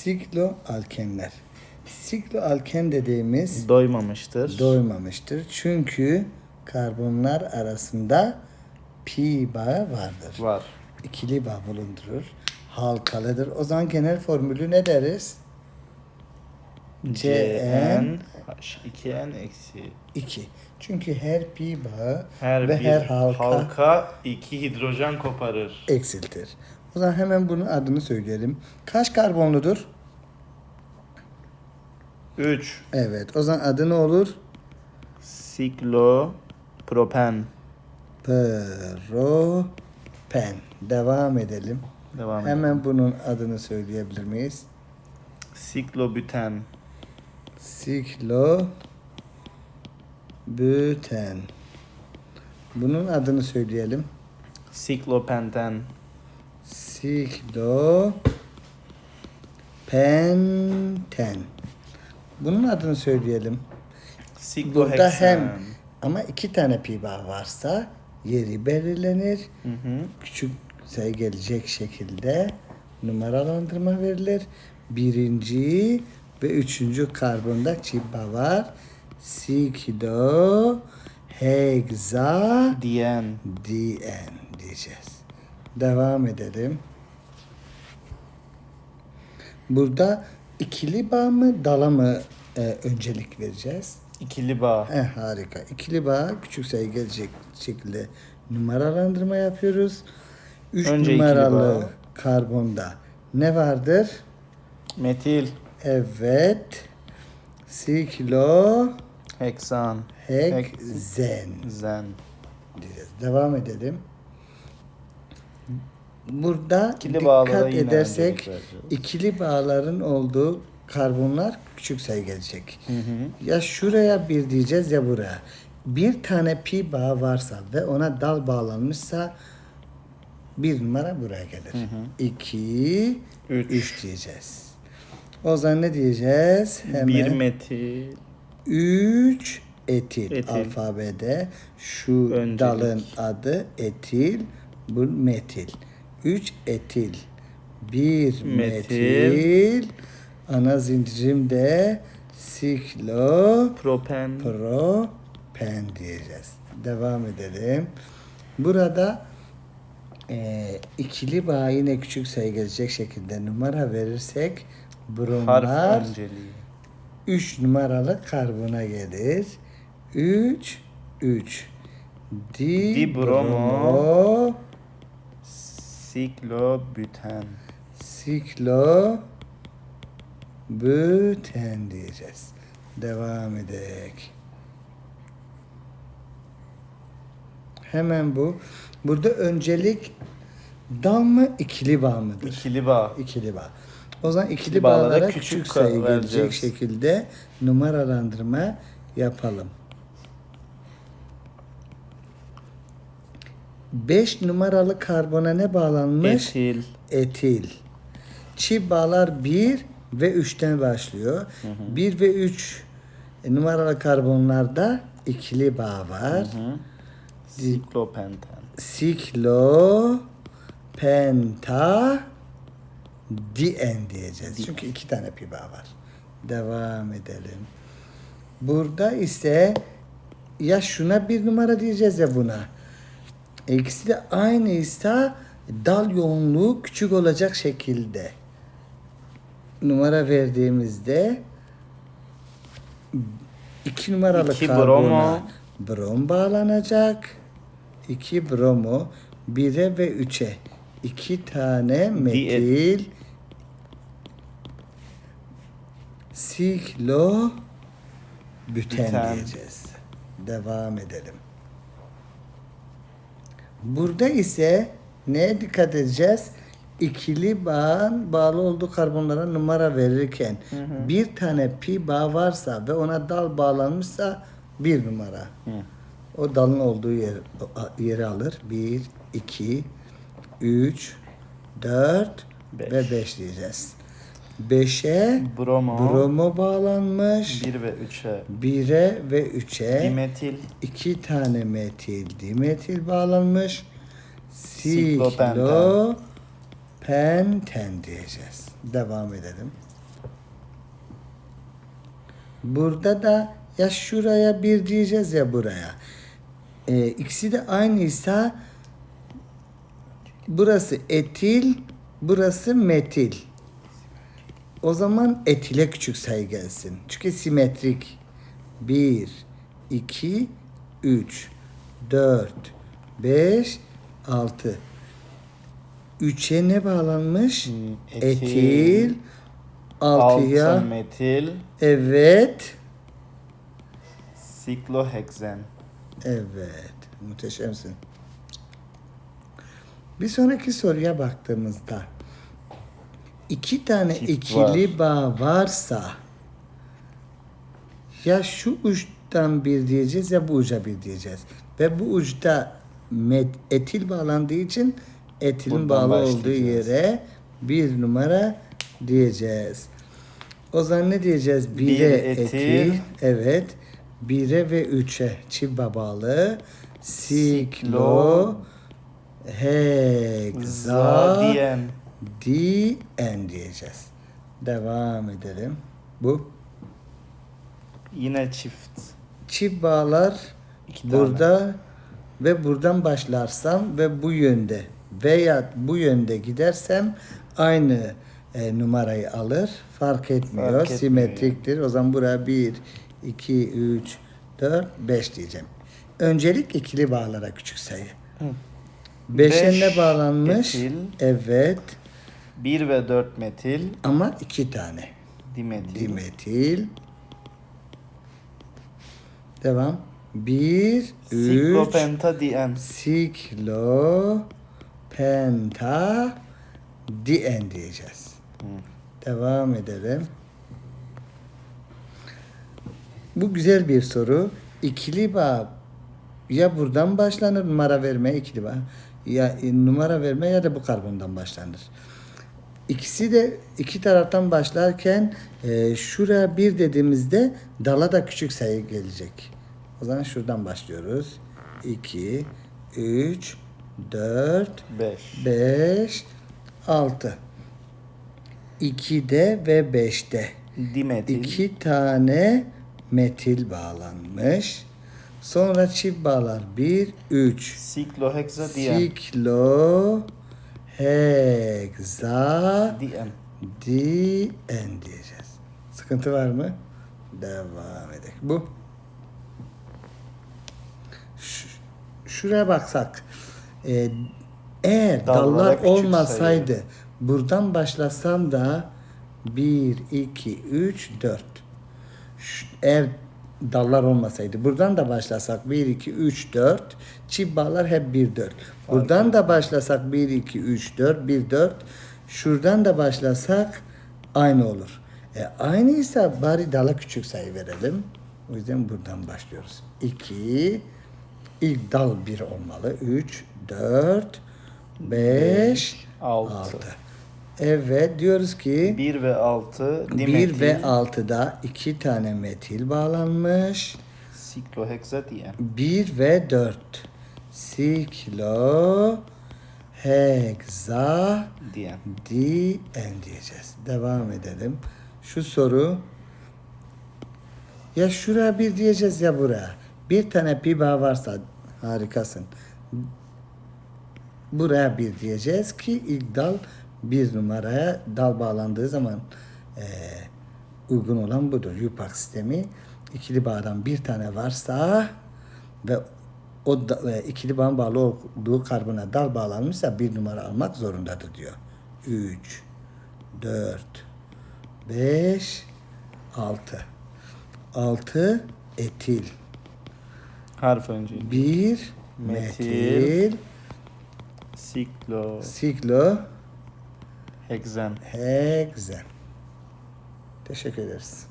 Sikloalkenler. Sikloalken dediğimiz Doymamıştır. doymamıştır. Çünkü karbonlar arasında pi bağı vardır. Var. İkili bağ bulundurur. Halkalıdır. O zaman genel formülü ne deriz? Cn H2n eksi 2. Çünkü her pi bağı her ve bir her halka, halka iki hidrojen koparır. eksiltir. O zaman hemen bunun adını söyleyelim. Kaç karbonludur? 3 Evet. O zaman adı ne olur? siklopropen. Propen. Devam edelim. Devam edelim. Hemen bunun adını söyleyebilir miyiz? Siklobüten. Siklo büten. Bunun adını söyleyelim. Siklopenten. Siklo penten. Bunun adını söyleyelim. Burada hem ama iki tane pi bağ varsa yeri belirlenir. Hı hı. Küçük sayı gelecek şekilde numaralandırma verilir. Birinci ve üçüncü karbonda çift bağ var. Siklo heksa Diyen. dn diyeceğiz. Devam edelim. Burada ikili bağ mı dala mı e, öncelik vereceğiz? İkili bağ. He, harika. İkili bağ küçük sayı gelecek şekilde numaralandırma yapıyoruz. 3 Önce numaralı karbonda ne vardır? Metil. Evet. Siklo Heksan. heksen Zen. diyeceğiz. Devam edelim. Burada İkili dikkat edersek ikili bağların olduğu karbonlar küçük sayı gelecek. Hı hı. Ya şuraya bir diyeceğiz ya buraya. Bir tane pi bağı varsa ve ona dal bağlanmışsa bir numara buraya gelir. İki, Üç. üç diyeceğiz. O zaman ne diyeceğiz? Hemen Bir metil. üç etil. Etil. Alfabede şu Öncelik. dalın adı etil, bu metil. Üç etil. Bir Metil. metil. Ana zincirimde siklo Propen. propen diyeceğiz. Devam edelim. Burada eee, ikili bağ yine küçük sayı gelecek şekilde numara verirsek bromlar Harf önceliği. 3 numaralı karbona gelir. 3 3 Di, Dibromo. bromo Siklobüten. siklo büten diyeceğiz. Devam edek. Hemen bu. Burada öncelik dal mı ikili bağ mıdır? İkili bağ. İkili bağ. O zaman ikili, İkili bağlara bağlara küçük küçük, sayı gelecek şekilde numaralandırma yapalım. 5 numaralı karbona ne bağlanmış? Etil. Etil. Çift bağlar 1 ve 3'ten başlıyor. 1 ve 3 numaralı karbonlarda ikili bağ var. Hı. Siklopenten. Siklo penta dien diyeceğiz. Çünkü iki tane pi bağ var. Devam edelim. Burada ise ya şuna bir numara diyeceğiz ya buna. İkisi de aynıysa dal yoğunluğu küçük olacak şekilde numara verdiğimizde iki numaralı İki karbona bromo. brom bağlanacak. 2 bromo 1'e ve 3'e iki tane metil siklo Büten. diyeceğiz. Devam edelim. Burada ise neye dikkat edeceğiz? İkili bağın bağlı olduğu karbonlara numara verirken bir tane pi bağ varsa ve ona dal bağlanmışsa bir numara. O dalın olduğu yer, yeri alır. 1, 2, 3, 4 Beş. ve 5 diyeceğiz. 5'e Bromo. bromo bağlanmış. 1 ve 3'e. 1'e ve 3'e Dimetil. iki tane metil dimetil bağlanmış. Siklopenten. Siklo penten diyeceğiz. Devam edelim. Burada da ya şuraya bir diyeceğiz ya buraya. Ee, ikisi de aynıysa burası etil, burası metil. O zaman etile küçük sayı gelsin. Çünkü simetrik. 1, 2, 3, 4, 5, 6. 3'e ne bağlanmış? Hmm, Etil. etil, 6'ya. Altı metil, Evet. sikloheksen. Evet. Muhteşemsin. Bir sonraki soruya baktığımızda iki tane Çift ikili bağ varsa ya şu uçtan bir diyeceğiz ya bu uca bir diyeceğiz. Ve bu uçta met, etil bağlandığı için etilin Buradan bağlı olduğu yere bir numara diyeceğiz. O zaman ne diyeceğiz? Bir Bire etil. etil. Evet. 1'e ve 3'e çift bağlı. Siklo, heksa, Zadiyen. dien diyeceğiz. Devam edelim. Bu Yine çift. çift bağlar İki tane. burada ve buradan başlarsam ve bu yönde veya bu yönde gidersem aynı e, numarayı alır. Fark etmiyor. Fark etmiyor. Simetriktir. O zaman buraya 1, 2, 3, 4, 5 diyeceğim. Öncelik ikili bağlara küçük sayı. Beşe Beş ne bağlanmış? etil. Evet. 1 ve 4 metil, Ama iki tane. dimetil. Dimetil. Devam. 1, 3, Siklopentadien. siklo, penta, dien diyeceğiz. Devam edelim. Bu güzel bir soru. İkili bağ ya buradan başlanır numara verme ikili bağ. Ya e, numara verme ya da bu karbondan başlanır. İkisi de iki taraftan başlarken e, şuraya bir dediğimizde dala da küçük sayı gelecek. O zaman şuradan başlıyoruz. 2, 3, 4, 5. 5, 6. 2'de ve 5'te Dimetil. iki tane metil bağlanmış. Sonra çift bağlar 1, 3. Siklohexadien. Siklo, heksa, Dien. dien diyeceğiz. Sıkıntı var mı? Devam edelim. Bu. Ş- şuraya baksak. e, eğer dallar küçük olmasaydı buradan başlasam da 1, 2, 3, 4. Ş- Eğer dallar olmasaydı buradan da başlasak 1, 2, 3, 4 çift bağlar hep 1, 4. Buradan da başlasak 1, 2, 3, 4, 1, 4. Şuradan da başlasak aynı olur. E, aynıysa bari dala küçük sayı verelim. O yüzden buradan başlıyoruz. 2, ilk dal 1 olmalı. 3, 4, 5, Altı. 6. Evet diyoruz ki 1 ve 6 dimetil. 1 ve 6'da iki tane metil bağlanmış. Siklohexadien. 1 ve 4 siklo heksa dien diyeceğiz. Devam edelim. Şu soru ya şuraya bir diyeceğiz ya buraya. Bir tane pi bağ varsa harikasın. Buraya bir diyeceğiz ki ilk dal bir numaraya dal bağlandığı zaman eee, uygun olan budur. Yupak sistemi ikili bağdan bir tane varsa ve o da, e, ikili bağın bağlı olduğu karbona dal bağlanmışsa bir numara almak zorundadır diyor. 3, 4, 5, 6. 6 etil. Harf önce. 1 Metil. metil, Siklo. siklo, Heksen. heksen. Teşekkür ederiz.